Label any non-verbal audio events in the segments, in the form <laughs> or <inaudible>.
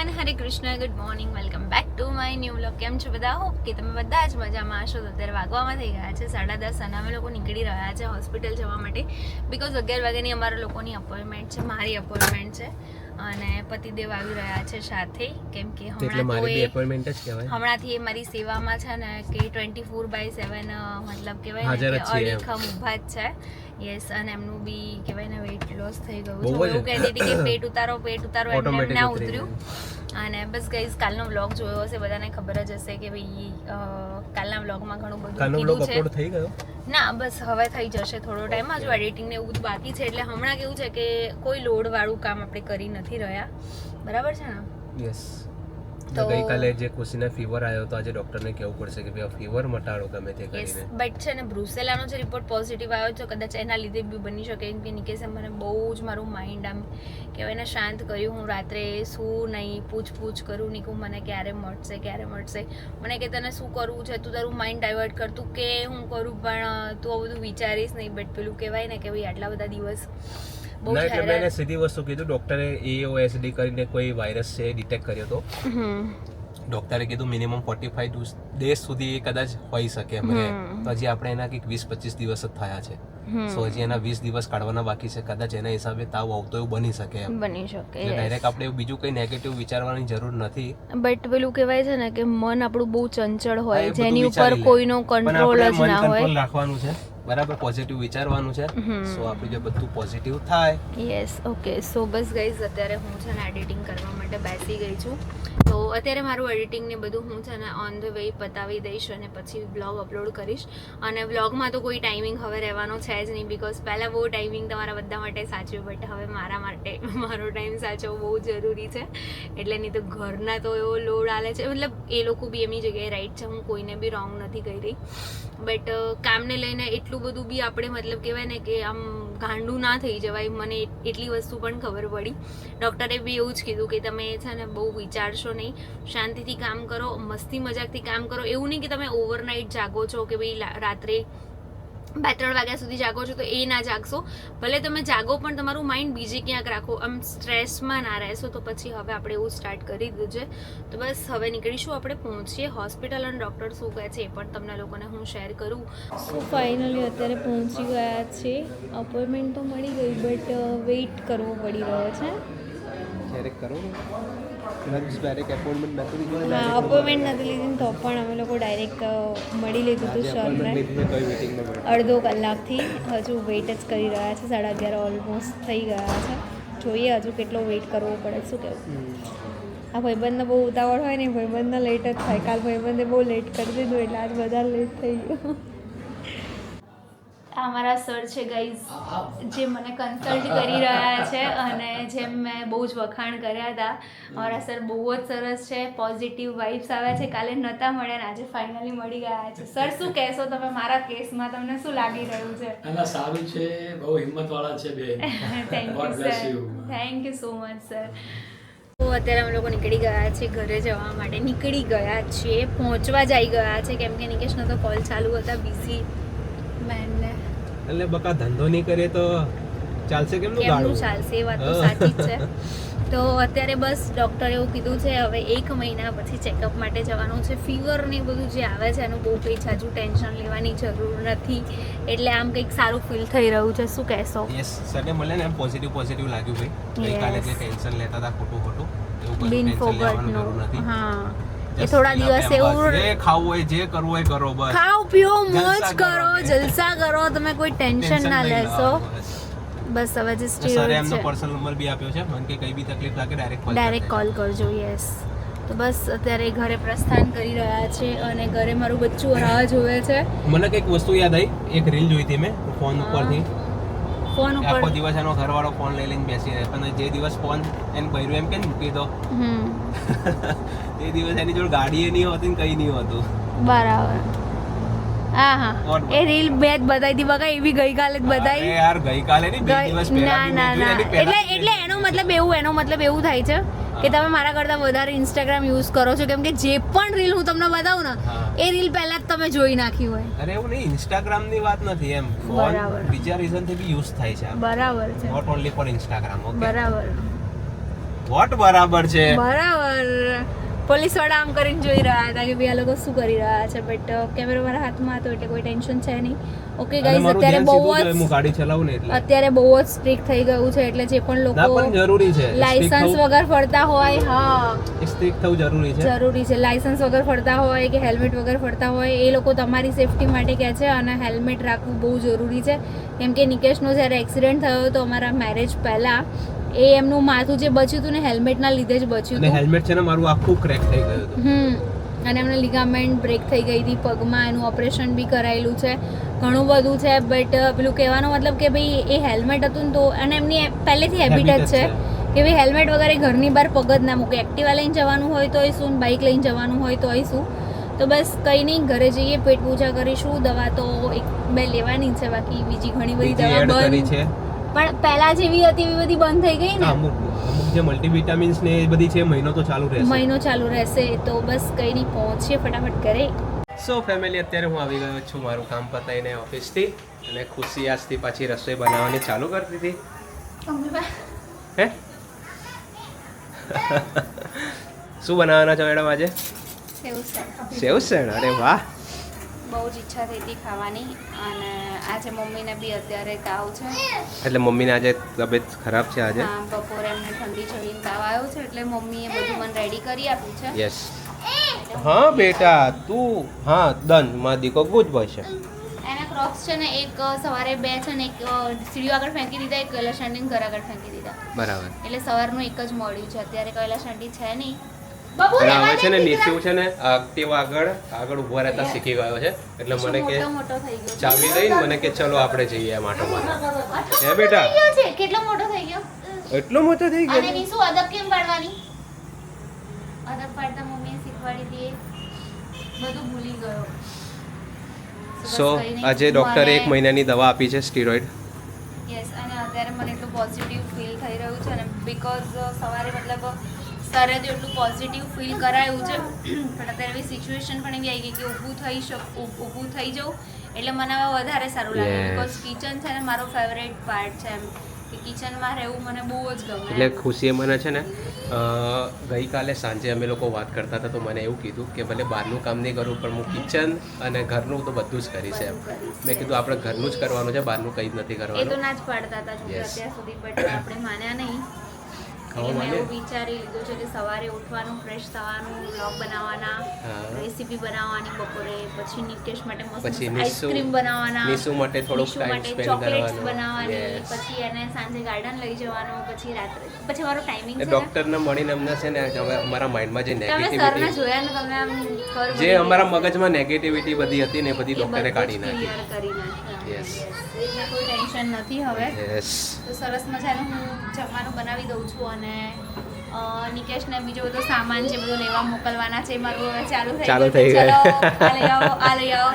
Everyone Hare Krishna good morning welcome back to my new vlog કેમ છો બધા? Hope કે તમે બધા જ મજામાં હશો. તો અત્યારે વાગવામાં થઈ ગયા છે સાડા દસ અને અમે લોકો નીકળી રહ્યા છે હોસ્પિટલ જવા માટે બિકોઝ અગિયાર વાગ્યાની અમારા લોકોની અપોઇન્ટમેન્ટ છે મારી અપોઇન્ટમેન્ટ છે અને પતિદેવ આવી રહ્યા છે સાથે. કેમ કે હમણાંથી એ મારી સેવામાં છે ને કે ટ્વેન્ટી ફોર બાય સેવન મતલબ કહેવાય અડીખમ ઊભા જ છે. યસ અને એમનું બી કહેવાય ને વેઇટ લોસ થઈ ગયું છે. એવું કહેતી હતી કે પેટ ઉતારો પેટ ઉતારો એમને એમ ના ઉતર્યું. અને બસ ગઈઝ કાલનો વ્લોગ જોયો હશે બધાને ખબર જ હશે કે ભાઈ કાલના વ્લોગમાં ઘણું બધું કાલનો વ્લોગ અપલોડ થઈ ગયો? ના બસ હવે થઈ જશે થોડો ટાઈમ હજુ એડિટિંગ ને એવું બધું બાકી છે એટલે હમણાં કેવું છે કે કોઈ લોડ વાળું કામ આપણે કરી નથી રહ્યા. બરાબર છે ને? યસ તો- ગઈકાલે જે ખુશીને ફીવર આવ્યો તો આજે ડોક્ટરને કહેવું પડશે કે ભાઈ ફીવર મટાડો ગમે તે કરીને. બટ છે ને બ્રુસેલાનો જે રિપોર્ટ પોઝિટિવ આવ્યો છે કદાચ એના લીધે બી બની શકે કેમ કે નિકેશે મને બહુ જ મારું માઇન્ડ આમ કહેવાય ને શાંત કર્યું હું રાત્રે શું નહીં પૂછપૂછ કરું નીકું મને ક્યારે મળશે ક્યારે મળશે? મને કે તને શું કરવું છે? તું તારું માઇન્ડ ડાયવર્ટ કરતું કે હું કરું પણ તું આ બધું વિચારીશ નહીં બટ પેલું કહેવાય ને કે ભાઈ આટલા બધા દિવસ ના એટલે મેં સીધી વસ્તુ કીધું ડોક્ટરે એઓએસડી કરીને કોઈ વાયરસ છે ડિટેક્ટ કર્યો તો. ડોક્ટરે કીધું મિનિમમ ફોર્ટી ફાઈવ ડેઝ સુધી કદાચ હોઈ શકે એમને. તો હજી આપણે એના કંઈક વીસ પચીસ દિવસ જ થયા છે. સો હજી એના વીસ દિવસ કાઢવાના બાકી છે. કદાચ એના હિસાબે તાવ આવતો એવું બની શકે એમ. બની શકે ડાયરેક્ટ આપણે બીજું કંઈ નેગેટિવ વિચારવાની જરૂર નથી. બટ પેલું કહેવાય છે ને કે મન આપણું બહુ ચંચળ હોય જેની ઉપર કોઈનો કંટ્રોલ જ ના હોય. રાખવાનું છે. બરાબર પોઝિટિવ વિચારવાનું છે. સો આપણું જે બધું પોઝિટિવ થાય. યસ ઓકે સો બસ ગાઈઝ અત્યારે હું છે ને એડિટિંગ કરવા માટે બેસી ગઈ છું. તો અત્યારે મારું એડિટિંગ ને બધું હું છે ને ઓન ધ વે પતાવી દઈશ અને પછી બ્લોગ અપલોડ કરીશ. અને બ્લોગમાં તો કોઈ ટાઈમિંગ હવે રહેવાનો છે જ નહીં બિકોઝ પહેલાં બહુ ટાઈમિંગ તમારા બધા માટે સાચવ્યું બટ હવે મારા માટે <laughs> મારો ટાઈમ સાચવવો બહુ જરૂરી છે. એટલે નહીં તો ઘરના તો એવો લોડ આલે છે. મતલબ એ લોકો બી એમની જગ્યાએ રાઈટ છે. હું કોઈને બી રોંગ નથી કહી રહી બટ કામને લઈને એટલું બધું બી આપણે મતલબ કહેવાય ને કે આમ ગાંડું ના થઈ જવાય મને એટલી વસ્તુ પણ ખબર પડી. ડૉક્ટરે બી એવું જ કીધું કે તમે છે ને બહુ વિચારશો નહીં. શાંતિથી કામ કરો, મસ્તી મજાકથી કામ કરો. એવું નહીં કે તમે ઓવરનાઇટ જાગો છો કે ભાઈ રાત્રે બે ત્રણ વાગ્યા સુધી જાગો છો તો એ ના જાગશો. ભલે તમે જાગો પણ તમારું માઇન્ડ બીજે ક્યાંક રાખો. આમ સ્ટ્રેસમાં ના રહેશો તો પછી હવે આપણે એવું સ્ટાર્ટ કરી દીધું છે. તો બસ હવે નીકળીશું. આપણે પહોંચીએ હોસ્પિટલ અને ડૉક્ટર શું કહે છે એ પણ તમને લોકોને હું શેર કરું. સો ફાઇનલી અત્યારે પહોંચી ગયા છે અપોઇન્ટમેન્ટ તો મળી ગઈ બટ વેઇટ કરવો પડી રહ્યો છે. ક્યારેક કરો લંચ ડાયરેક્ટ એપોઇન્ટમેન્ટ નથી લીધું હા અપોઇન્ટમેન્ટ નથી લીધી તો પણ અમે લોકો ડાયરેક્ટ મળી લીધું હતું સરને. અડધો કલાકથી હજુ વેઇટ જ કરી રહ્યા છે સાડા અગિયાર ઓલમોસ્ટ થઈ ગયા છે. જોઈએ હજુ કેટલો વેઇટ કરવો પડે શું કહેવું આ ભાઈબંધને બહુ ઉતાવળ હોય ને ભાઈબંધને લેટ જ થાય. કાલ ભાઈબંધે બહુ લેટ કરી દીધું એટલે આજ વધારે લેટ થઈ ગયું. આ મારા સર છે ગાઈઝ જે મને કન્સલ્ટ કરી રહ્યા છે અને જેમ મેં બહુ જ વખાણ કર્યા હતા. અમારા સર બહુ જ સરસ છે પોઝિટિવ વાઇબ્સ આવ્યા છે. કાલે નહોતા મળ્યા ને આજે ફાઇનલી મળી ગયા છે. સર શું કહેશો તમે મારા કેસમાં? તમને શું લાગી રહ્યું છે? ના સારું છે. બહુ હિંમત વાળા છે બે. Thank you sir thank you so much sir તો અત્યારે અમે લોકો નીકળી ગયા છે ઘરે જવા માટે. નીકળી ગયા છીએ પહોંચવા જઈ ગયા છે. કેમ કે નિકેશનો તો કોલ ચાલુ હતા બિઝી મેનને એટલે બકા ધંધો નહીં કરીએ તો ચાલશે કેમનું ગાળું? ચાલશે એ વાત તો સાચી જ છે. તો અત્યારે બસ ડૉક્ટરે એવું કીધું છે હવે એક મહિના પછી ચેકઅપ માટે જવાનું છે. ફીવર ને બધું જે આવે છે એનું બહુ કંઈ જાજુ ટેન્શન લેવાની જરૂર નથી. એટલે આમ કંઈક સારું ફીલ થઈ રહ્યું છે. શું કહેશો? યસ સરને મળે ને એમ પોઝિટિવ પોઝિટિવ લાગ્યું ભાઈ. ગઈકાલે જે ટેન્શન લેતા હતા ખોટું ખોટું. એવું બિન ફોગટનું હા. એ થોડા દિવસ એવું. જે ખાવું હોય જે કરવું હોય કરો બસ. ખાઓ પીઓ મોજ કરો. જલસા કરો તમે કોઈ ટેન્શન ના લેશો. બસ. હવે જે સ્ટીલ સરે એમનો પર્સનલ નંબર બી આપ્યો છે. મને કે કઈ બી તકલીફ લાગે ડાયરેક્ટ કોલ ડાયરેક્ટ કોલ કરજો યસ તો બસ અત્યારે ઘરે પ્રસ્થાન કરી રહ્યા છે અને ઘરે મારું બચ્ચું રાહ જોવે છે. મને કંઈક વસ્તુ યાદ આવી એક રીલ જોઈ હતી મેં ફોન ઉપરથી. ફોન આખો ઉપર. દિવસ એનો ઘરવાળો ફોન લઈ લઈને બેસી રહે. પણ જે દિવસ ફોન એને કર્યું એમ કે મૂકી દો. હમ. <laughs> તે દિવસ એની જોડે ગાડી એ નહીં હોતી ને કઈ નહીં હોતું. બરાબર. હા હા. એ રીલ મેં જ બતાવી હતી બકા એવી ગઈકાલે જ બતાવી. યાર ગઈકાલે નહીં બે દિવસ ના ના ના. એટલે એટલે એનો મતલબ એવું એનો મતલબ એવું થાય છે કે તમે મારા કરતાં વધારે ઇન્સ્ટાગ્રામ યુઝ કરો છો કેમ કે જે પણ રીલ હું તમને બતાવું ને એ રીલ પહેલા જ તમે જોઈ નાખી હોય. અરે એવું નહીં ઇન્સ્ટાગ્રામની વાત નથી એમ. બરાબર. બીજા રીઝનથી બી યુઝ થાય છે બરાબર છે. Not only for Instagram okay બરાબર. વોટ બરાબર છે? બરાબર. પોલીસવાળા આમ કરીને જોઈ રહ્યા હતા કે ભાઈ આ લોકો શું કરી રહ્યા છે બટ કેમેરા મારા હાથમાં હતો એટલે કોઈ ટેન્શન છે નહીં. ઓકે ગાઈઝ અત્યારે બહુ જ હું ગાડી ચલાવું ને એટલે. અત્યારે બહુ જ સ્ટ્રિક્ટ થઈ ગયું છે એટલે જે પણ લોકો જરૂરી છે. લાયસન્સ વગર ફરતા હોય હા. સ્ટ્રિક્ટ થવું જરૂરી છે. જરૂરી છે. લાયસન્સ વગર ફરતા હોય કે હેલ્મેટ વગર ફરતા હોય એ લોકો તમારી સેફટી માટે કહે છે અને હેલ્મેટ રાખવું બહુ જરૂરી છે. કેમ કે નિકેશનો જ્યારે એક્સિડન્ટ થયો તો અમારા મેરેજ પહેલાં એ એમનું માથું જે બચ્યું હતું ને હેલ્મેટના લીધે જ બચ્યું હતું. હેલ્મેટ છે ને મારું આખું ક્રેક થઈ ગયું હતું. હમ. અને એમને લિગામેન્ટ બ્રેક થઈ ગઈ હતી પગમાં એનું ઓપરેશન બી કરાયેલું છે. ઘણું બધું છે બટ પેલું કહેવાનો મતલબ કે ભાઈ એ હેલ્મેટ હતું ને તો અને એમની પહેલેથી હેબિટ જ છે કે ભાઈ હેલ્મેટ વગર એ ઘરની બહાર પગ જ ના મૂકે. એક્ટિવા લઈને જવાનું હોય તોય શું બાઇક લઈને જવાનું હોય તોય શું. તો બસ કંઈ નહીં ઘરે જઈએ પેટ પૂજા કરીશું દવા તો એક બે લેવાની છે બાકી બીજી ઘણી બધી દવા બની બંધ. છે. પણ પહેલા જેવી હતી એવી બધી બંધ થઈ ગઈ ને? અમુક અમુક જે મલ્ટીવિટામિન્સ ને એ બધી છે મહિનો તો ચાલુ રહેશે. મહિનો ચાલુ રહેશે તો બસ કઈ નહીં પહોંચીએ ફટાફટ ઘરે. સો ફેમિલી અત્યારે હું આવી ગયો છું મારું કામ પતાવીને ઓફિસથી અને ખુશી આજથી પાછી રસોઈ બનાવવાની ચાલુ કરતી હતી. હે? શું બનાવવાના છો મેડમ આજે? સેવ સણ અરે વાહ. બહુ જ ઈચ્છા થઈ હતી ખાવાની અને આજે મમ્મીને બી અત્યારે તાવ છે. એટલે મમ્મીને આજે તબિયત ખરાબ છે આજે? હા, બપોરે એમને ઠંડી ચડીને તાવ આવ્યો છે એટલે મમ્મીએ બધું મને રેડી કરી આપ્યું છે. યસ હા બેટા તું હા ડનમાં દીકો ગુડ બોય છે. એના ક્રોક્સ છે ને એક સવારે બે છે ને એક સીડીઓ આગળ ફેંકી દીધા એક કૈલાશ ઘર આગળ ફેંકી દીધા. બરાબર. એટલે સવારનું એક જ મળ્યું છે. અત્યારે કૈલાશ છે નહીં. અને હવે છે ને નીચે છે ને એક્ટિવ આગળ આગળ ઊભા રહેતા શીખી ગયો છે. એટલે મને કે. ચાવી લઈને મને કે ચલો આપણે જઈએ એમ આટો મારવા હે બેટા? કેટલો મોટો થઈ ગયો? એટલો મોટો થઈ ગયો અને નિશુ અદબ કેમ પાડવાની? અદબ પાડતા મમ્મીએ શીખવાડી દીધી બધું ભૂલી ગયો. સો આજે ડોક્ટરે એક મહિનાની દવા આપી છે સ્ટીરોઇડ યસ અને અત્યારે મને એટલું પોઝિટિવ ફીલ થઈ રહ્યું છે અને બીકોઝ સવારે મતલબ સરે તો એટલું પોઝિટિવ ફીલ કરાયું છે. પણ અત્યારે એવી સિચ્યુએશન પણ એવી આવી ગઈ કે ઊભું થઈ શક ઊભું થઈ જાઉં એટલે મને હવે વધારે સારું લાગે. બિકોઝ કિચન છે ને મારો ફેવરેટ પાર્ટ છે એમ. કે કિચનમાં રહેવું મને બહુ જ ગમે. એટલે ખુશીએ મને છે ને ગઈકાલે સાંજે અમે લોકો વાત કરતા હતા તો મને એવું કીધું કે ભલે બહારનું કામ નહીં કરું પણ હું કિચન અને ઘરનું તો બધું જ કરીશ એમ. મેં કીધું આપણે ઘરનું જ કરવાનું છે બહારનું કંઈ જ નથી એ તો ના જ પાડતા હતા અત્યાર સુધી બટ આપણે માન્યા નહીં. મેં? એવું વિચારી લીધું છે કે સવારે ઉઠવાનું ફ્રેશ થવાનું બ્લોગ બનાવવાના રેસીપી બનાવવાની બપોરે પછી નિકેશ માટે મસ્ત આઈસ્ક્રીમ બનાવવાના નિશુ માટે થોડો ટાઈમ ચોકલેટ્સ કરવાનો. બનાવવાની પછી એને સાંજે ગાર્ડન લઈ જવાનો પછી રાત્રે. પછી મારો ટાઈમિંગ છે ને? મળીને અમને છે ને હવે અમારા માઇન્ડમાં જે નેગેટિવિટી જોયા ને તમે આમ જે અમારા. મગજમાં નેગેટિવિટી બધી હતી ને બધી ડોક્ટરે કાઢી નાખી. એટલે કોઈ ટેન્શન નથી હવે. યસ તો સરસ મજાનું હું જમવાનું બનાવી દઉં છું અને નિકેશને બીજો બધો સામાન જે બધું લેવા મોકલવાના છે મારું હવે ચાલુ થઈ ચાલુ થઈ ગયું. આ લઈ આવો આ લઈ આવો.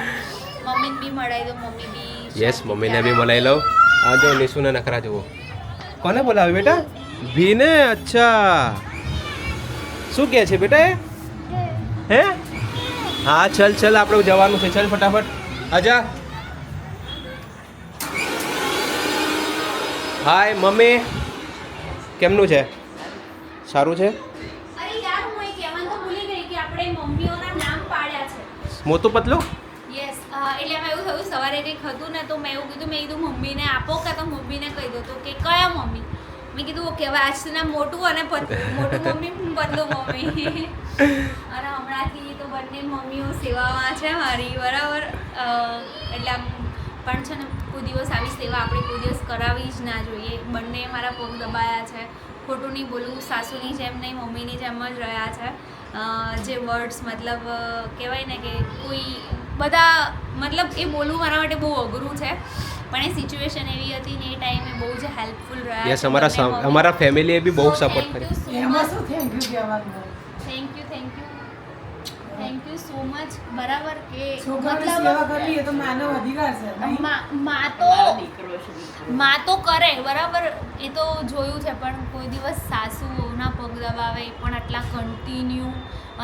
મમ્મીને બી મળાઈ દો મમ્મી બી યસ મમ્મીને બી મળાઈ લઉં આ જો નિશુના નખરા જુઓ. કોને બોલાવે બેટા? ભીને? અચ્છા. શું કહે છે બેટા એ? હે? હા ચલ ચલ આપણે જવાનું છે. ચલ ફટાફટ. આજા હાય મમ્મી. કેમનું છે? સારું છે? હું મોટું પતલું? યસ એટલે એવું થયું સવારે કંઈક હતું ને તો મેં એવું કીધું મેં કીધું મમ્મીને આપો કાં તો મમ્મીને કહી દો. તો કે કયા મમ્મી? મેં કીધું ઓકે હવે આજના મોટું અને મોટું મમ્મી પતલું મમ્મી. અને હમણાંથી તો બંને મમ્મીઓ સેવામાં છે મારી બરાબર? એટલે આમ પણ છે ને કોઈ દિવસ આવી સેવા આપણે કોઈ દિવસ કરાવી જ ના જોઈએ. બંને મારા પગ દબાયા છે. ખોટું નહીં બોલવું સાસુની જેમ નહીં મમ્મીની જેમ જ રહ્યા છે. જે વર્ડ્સ મતલબ કહેવાય ને કે કોઈ બધા મતલબ એ બોલવું મારા માટે બહુ અઘરું છે. પણ એ સિચ્યુએશન એવી હતી ને એ ટાઈમે બહુ જ હેલ્પફુલ રહ્યા યસ અમારા અમારા ફેમિલીએ બી બહુ સપોર્ટ કર્યો. એમાં શું થેન્ક યુ કહેવાનું? Thank you thank you thank you so much બરાબર કે મતલબ સેવા કરવી એ તો માનવ અધિકાર છે મા તો મા તો કરે બરાબર? એ તો જોયું છે પણ કોઈ દિવસ સાસુઓના પગ દબાવે એ પણ આટલા કન્ટિન્યુ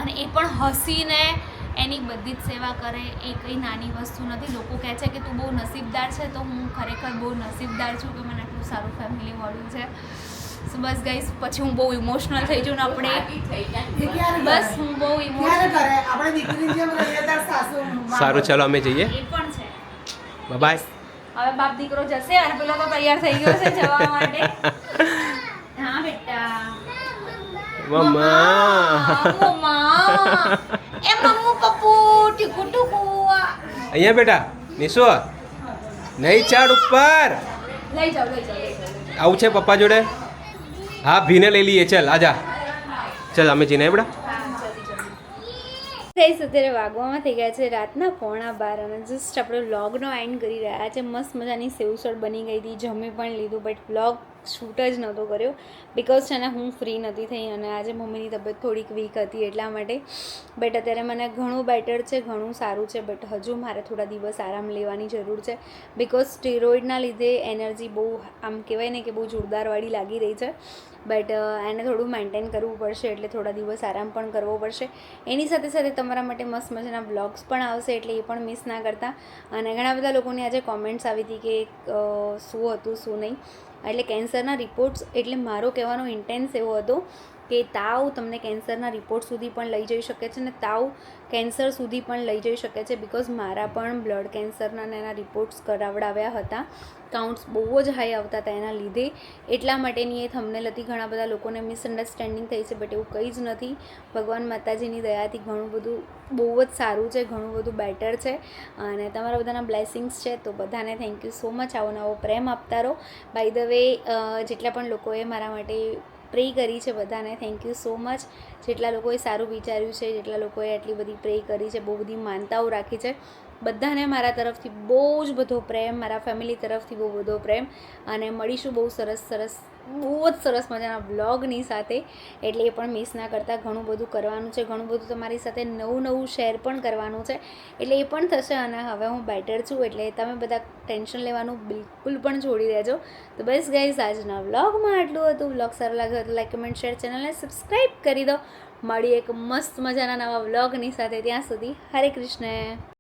અને એ પણ હસીને એની બધી જ સેવા કરે એ કંઈ નાની વસ્તુ નથી. લોકો કહે છે કે તું બહુ નસીબદાર છે તો હું ખરેખર બહુ નસીબદાર છું કે મને આટલું સારું ફેમિલી મળ્યું છે. સો બસ ગાઈસ પછી હું બહુ ઇમોશનલ થઈ જઉં ને આપણે. બસ હું બહુ ઇમોશનલ કરે? આપણે જેમ સાસુ સારું ચાલો અમે જઈએ. એ પણ છે. બાય હવે બાપ દીકરો જશે અને પેલો તો તૈયાર થઈ ગયો છે જવા માટે. હા બેટા. મમ્મા. મમ્મા. એ મમ્મુ પપ્પુ ટીકુ ટુકુ. અહીંયા બેટા નિશો નહીં ચાડ ઉપર. લઈ જાઓ લઈ જાઓ આવું છે પપ્પા જોડે? હા ભીને લઈ લઈએ ચાલ આજા. ચાલ અમે જીને બેટા. ગઈસ અત્યારે વાગવામાં થઈ ગયા છે રાતના પોણા બાર અને જસ્ટ આપણે વ્લોગનો એન્ડ કરી રહ્યા છે. મસ્ત મજાની સેવસળ બની ગઈ હતી. જમી પણ લીધું બટ વ્લોગ શૂટ જ નહોતો કર્યો. બિકોઝ છે ને, હું ફ્રી નથી થઈ અને આજે મમ્મીની તબિયત થોડીક વીક હતી એટલા માટે. બટ અત્યારે મને ઘણું બેટર છે, ઘણું સારું છે બટ હજુ મારે થોડા દિવસ આરામ લેવાની જરૂર છે. બિકોઝ સ્ટીરોઇડના લીધે એનર્જી બહુ, આમ કહેવાય ને કે બહુ જોરદારવાળી લાગી રહી છે. બટ એને થોડું મેન્ટેન કરવું પડશે એટલે થોડા દિવસ આરામ પણ કરવો પડશે. એની સાથે સાથે તમારા માટે મસ્ત મજાના બ્લોગ્સ પણ આવશે એટલે એ પણ મિસ ના કરતા. અને ઘણા બધા લોકોની આજે કોમેન્ટ્સ આવી હતી કે શું હતું, શું નહીં. એટલે કેન્સરના રિપોર્ટ્સ એટલે મારો કહેવાનો ઇન્ટેન્સ એવો હતો. કે તાવ તમને કેન્સરના રિપોર્ટ સુધી પણ લઈ જઈ શકે છે ને તાવ કેન્સર સુધી પણ લઈ જઈ શકે છે બિકોઝ મારા પણ બ્લડ કેન્સરના ને એના રિપોર્ટ્સ કરાવડાવ્યા હતા. કાઉન્ટ્સ બહુ જ હાઈ આવતા હતા એના લીધે. એટલા માટેની એ થમનેલ હતી. ઘણા બધા લોકોને મિસઅન્ડરસ્ટેન્ડિંગ થઈ છે બટ એવું કંઈ જ નથી. ભગવાન માતાજીની દયાથી ઘણું બધું બહુ જ સારું છે, ઘણું બધું બેટર છે અને તમારા બધાના બ્લેસિંગ્સ છે તો બધાને થેન્ક યુ સો મચ આવો નવો પ્રેમ આપતા રહો. બાય ધ વે જેટલા પણ લોકોએ મારા માટે પ્રે કરી છે બધાને. થેન્ક યુ સો મચ જેટલા લોકોએ સારું વિચાર્યું છે, જેટલા લોકોએ આટલી બધી પ્રે કરી છે, બહુ બધી માનતાઓ રાખી છે. બધાને મારા તરફથી બહુ જ બધો પ્રેમ, મારા ફેમિલી તરફથી બહુ બધો પ્રેમ. અને મળીશું બહુ સરસ સરસ બહુ જ સરસ મજાના બ્લોગની સાથે. એટલે એ પણ મિસ ના કરતાં ઘણું બધું કરવાનું છે. ઘણું બધું તમારી સાથે નવું નવું શેર પણ કરવાનું છે. એટલે એ પણ થશે અને હવે હું બેટર છું. એટલે તમે બધા ટેન્શન લેવાનું બિલકુલ પણ છોડી દેજો. તો બસ ગાઈઝ આજના વ્લોગમાં આટલું હતું. વ્લોગ સારો લાગ્યો તો લાઈક કમેન્ટ શેર ચેનલને સબસ્ક્રાઈબ કરી દો. મળી એક મસ્ત મજાના નવા વ્લોગની સાથે ત્યાં સુધી. હરે કૃષ્ણ